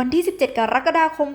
วันที่ 17 กรกฎาคม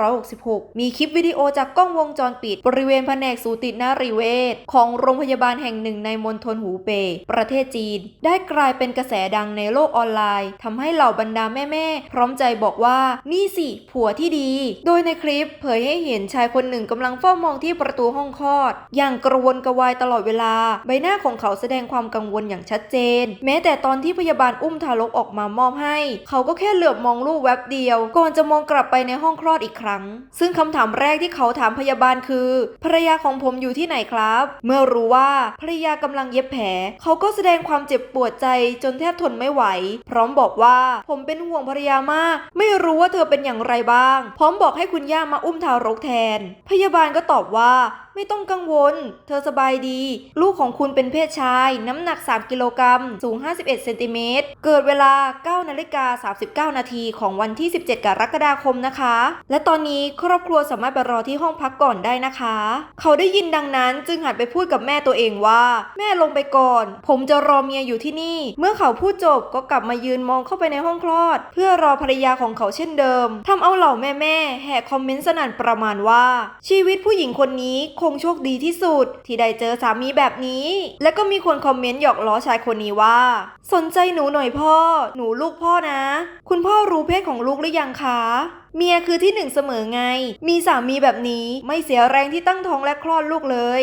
2566 มีคลิปวิดีโอจากกล้องวงจรปิด บริเวณแผนกสูตินารีเวชของโรงพยาบาลแห่งหนึ่งในมณฑลหูเป่ยประเทศจีน ได้กลายเป็นกระแสดังในโลกออนไลน์ทำให้เหล่าบรรดาแม่ ๆ พร้อมใจบอกว่านี่สิ ผัวที่ดี โดยในคลิปเผยให้เห็นชายคนหนึ่งกำลังเฝ้ามองที่ประตูห้องคลอด อย่างกระวนกระวายตลอดเวลา ใบหน้าของเขาแสดงความกังวลอย่างชัดเจน แม้แต่ตอนที่พยาบาลอุ้มทารกออกมามอบให้ เขาก็แค่เหลือบมองลูกแวบเดียวก่อนจะมองกลับไปในห้องคลอดอีกครั้ง ซึ่งคำถามแรกที่เขาถามพยาบาลคือ ภรรยาของผมอยู่ที่ไหนครับ เมื่อรู้ว่าภรรยากำลังเย็บแผล เขาก็แสดงความเจ็บปวดใจจนแทบทนไม่ไหว พร้อมบอกว่าผมเป็นห่วงภรรยามาก ไม่รู้ว่าเธอเป็นอย่างไรบ้าง พร้อมบอกให้คุณย่ามาอุ้มทารกแทน พยาบาลก็ตอบว่าไม่ต้องกังวล เธอสบายดี ลูกของคุณเป็นเพศชาย น้ำหนัก 3 กิโลกรัม สูง 51 เซนติเมตร เกิดเวลา 9 นาฬิกา 39 นาทีของวันที่17กรกฎาคมนะคะ และตอนนี้ครอบครัวสามารถไปรอที่ห้องพักก่อนได้นะคะ เขาได้ยินดังนั้นจึงหันไปพูดกับแม่ตัวเองว่า แม่ลงไปก่อน ผมจะรอเมียอยู่ที่นี่ เมื่อเขาพูดจบก็กลับมายืนมองเข้าไปในห้องคลอด เพื่อรอภรรยาของเขาเช่นเดิมทำเอาเหล่าแม่ๆแห่คอมเมนต์สนั่นประมาณว่า ชีวิตผู้หญิงคนนี้คงโชคดีที่สุด ที่ได้เจอสามีแบบนี้ และก็มีคนคอมเมนต์หยอกล้อชายคนนี้ว่า สนใจหนูหน่อยพ่อ หนูลูกพ่อนะ คุณพ่อรู้เพศของลูกหรือยังคะ เมียคือที่หนึ่งเสมอไง มีสามีแบบนี้ไม่เสียแรงที่ตั้งท้องและคลอดลูกเลย